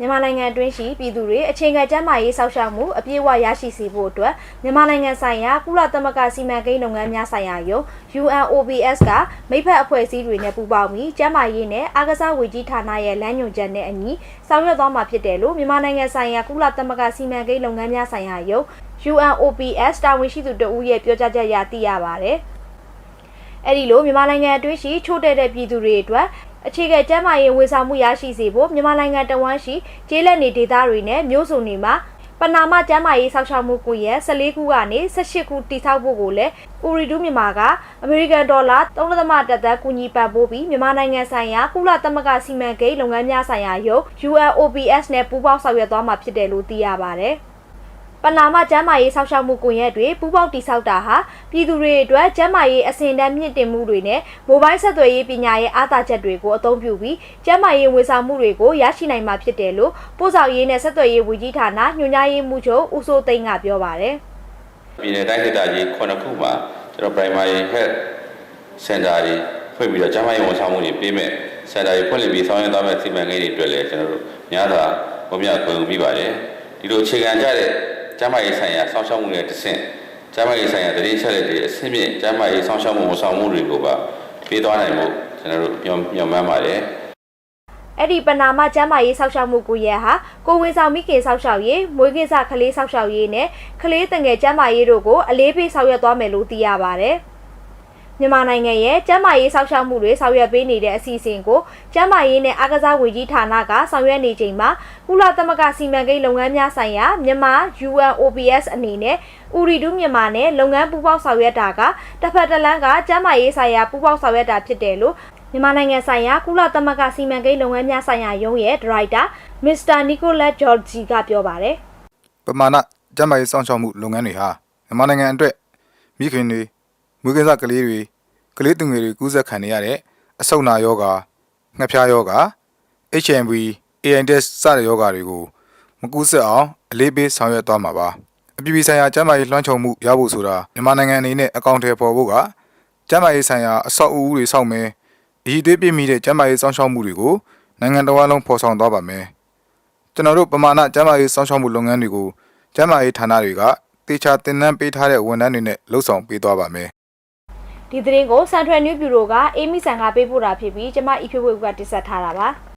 မြန်မာနိုင်ငံအတွင်းရှိပြည်သူတွေအခြေခံကျန်းမာရေးစောင့်ရှောက်မှုအပြည့်အဝရရှိစေဖို့အတွက်မြန်မာနိုင်ငံဆိုင်ရာကုလသမဂ္ဂစီမံကိန်းလုပ်ငန်းများဆိုင်ရာယုံ UNOPS ကမိဖက်အဖွဲ့အစည်းတွေနဲ့ပူးပေါင်းပြီးကျန်းမာရေးနဲ့အားကစားဝေကြီးဌာနရဲ့လမ်းညွှန်ချက်နဲ့အညီဆောင်ရွက်သွားမှာဖြစ်တယ်လို့မြန်မာနိုင်ငံဆိုင်ရာကုလသမဂ္ဂစီမံကိန်းလုပ်ငန်းများဆိုင်ရာယုံ UNOPS တာဝန်ရှိသူတဦးရဲ့ပြောကြားချက်အရသိရပါတယ်။အဲ့ဒီလိုမြန်မာနိုင်ငံအတွင်းရှိချို့တဲ့တဲ့ပြည်သူတွေအတွက် အခြေခံကျန်းမာရေးဝန်ဆောင်မှုရရှိစေဖို့မြန်မာနိုင်ငံတဝန်းရှိကျေးလက်နေဒေသတွေနဲ့မြို့စုံတွေမှာပနာမကျန်းမာရေးစောင့်ရှောက်မှုကွန်ရက်14ခုကနေ18ခုတည်ဆောက်ဖို့ကိုလည်းဥရီဒူးမြန်မာကအမေရိကန်ဒေါ်လာ3.3သန်းကူညီပံ့ပိုးပြီးမြန်မာနိုင်ငံဆိုင်ရာကုလသမဂ္ဂစီမံကိန်းလုပ်ငန်းများဆိုင်ရာယုံ UNOPS နဲ့ပူးပေါင်းဆောင်ရွက်သွားမှာဖြစ်တယ်လို့သိရပါတယ်။ ပနာမကျမ်းမာရေးဆောက်ရှောက်မှုကွန်ရက်တွေပူးပေါင်းတိစောက်တာဟာပြည်သူတွေအတွက်ကျမ်းမာရေးအဆင့်တန်းမြင့်တင်မှုတွေနဲ့မိုဘိုင်းဆက်သွယ်ရေးပညာရဲ့အားသာချက်တွေကိုအသုံးပြုပြီးကျမ်းမာရေးဝန်ဆောင်မှုတွေကိုရရှိနိုင်မှာဖြစ်တယ်လို့ပို့ဆောင်ရေးနဲ့ဆက်သွယ်ရေးဝန်ကြီးဌာနညွှန်ကြားရေးမှူးချုပ်ဦးစိုးသိန်းကပြောပါတယ်ပြည်နယ်တိုင်းဒေသကြီး9ခုမှာကျွန်တော် primary health center တွေဖွင့်ပြီးတော့ကျန်းမာရေးဝန်ဆောင်မှုတွေပေးမဲ့ center တွေဖွင့်လှစ်ပြီးဆောင်ရွက်သွားမဲ့စီမံကိန်းတွေအတွက်လည်းကျွန်တော်တို့များစွာပုံပြခွင့်ပြုပါတယ်ဒီလိုအခြေခံကြတဲ့ ကျန်းမာရေးဆိုင်ရာစောင့်ရှောက်မှုတွေတစ်ဆင့်ကျန်းမာရေးဆိုင်ရာတတိချက်တွေအဆင့်မြင့်ကျန်းမာရေးစောင့်ရှောက်မှုဝန်ဆောင်မှုတွေကိုပါပေးသွားနိုင်ဖို့ကျွန်တော်တို့ညွှန်ညွှန်မှန်းပါတယ်အဲ့ဒီပနာမကျမ်းမာရေးဆောက်ရှောက်မှုကိုရက်ဟာကိုဝင်ဆောင်မိခင်ဆောက်ရှောက်ရေးမွေးကင်းစကလေးဆောက်ရှောက်ရေးနဲ့ကလေးတငယ်ကျမ်းမာရေးတို့ကိုအလေးပေးဆောင်ရွက်သွားမယ်လို့သိရပါတယ်။ မြန်မာနိုင်ငံရဲ့ကျမ်းမာရေးဆောက်ရှောက်မှုတွေဆောင်ရွက်ပေးနေတဲ့အစီအစဉ်ကိုကျမ်းမာရေးနဲ့အားကစားဝန်ကြီးဌာနကဆောင်ရွက်နေချိန်မှာကုလသမဂ္ဂစီမံကိန်းလုပ်ငန်းများဆိုင်ရာမြန်မာ UNOPS အနေနဲ့ဥရီဒူးမြန်မာနဲ့လုပ်ငန်းပူးပေါင်းဆောင်ရွက်တာကတစ်ဖက်တစ်လမ်းကကျမ်းမာရေးဆိုင်ရာပူးပေါင်းဆောင်ရွက်တာဖြစ်တယ်လို့မြန်မာနိုင်ငံဆိုင်ရာကုလသမဂ္ဂစီမံကိန်းလုပ်ငန်းများဆိုင်ရာရုံးရဲ့ဒါရိုက်တာမစ္စတာနီကိုလက်ဂျော်ဂျီကပြောပါတယ်ပမာဏကျန်းမာရေးစောင့်ရှောက်မှုလုပ်ငန်းတွေဟာမြန်မာနိုင်ငံအတွက်မိခင်တွေမွေးကင်းစကလေးတွေ ကလေးသူငယ်တွေကူးစက်ခံနေရတဲ့အဆုတ်နာယောဂါငှက်ဖျားယောဂါ HMV AIDS စတဲ့ယောဂါတွေကိုမကူးစက်အောင်အလေးပေးဆောင်ရွက်သွားမှာပါအပြည်ပြည်ဆိုင်ရာကျန်းမာရေးလွှမ်းခြုံမှုရဖို့ဆိုတာမြန်မာနိုင်ငံအနေနဲ့အကောင့်ထဲပေါ်ဖို့ကကျန်းမာရေးဆိုင်ရာအဆောက်အဦတွေစောင့်မယ်အည်သွေးပြည့်မီတဲ့ကျန်းမာရေးစောင့်ရှောက်မှုတွေကိုနိုင်ငံတော်အလုံးဖော်ဆောင်သွားပါမယ်ကျွန်တော်တို့ပမာဏကျန်းမာရေးစောင့်ရှောက်မှုလုပ်ငန်းတွေကိုကျန်းမာရေးဌာနတွေကတေချာတင်နန်းပေးထားတဲ့ဝန်ထမ်းတွေနဲ့လှုပ်ဆောင်ပေးသွားပါမယ် ဒီသတင်းကိုစန်ထရယ်နျူးဘျူရိုကအေးမီဆန်ကပေးပို့တာဖြစ်ပြီးကျမအီဖြိုးဝေကတင်ဆက်ထားတာပါ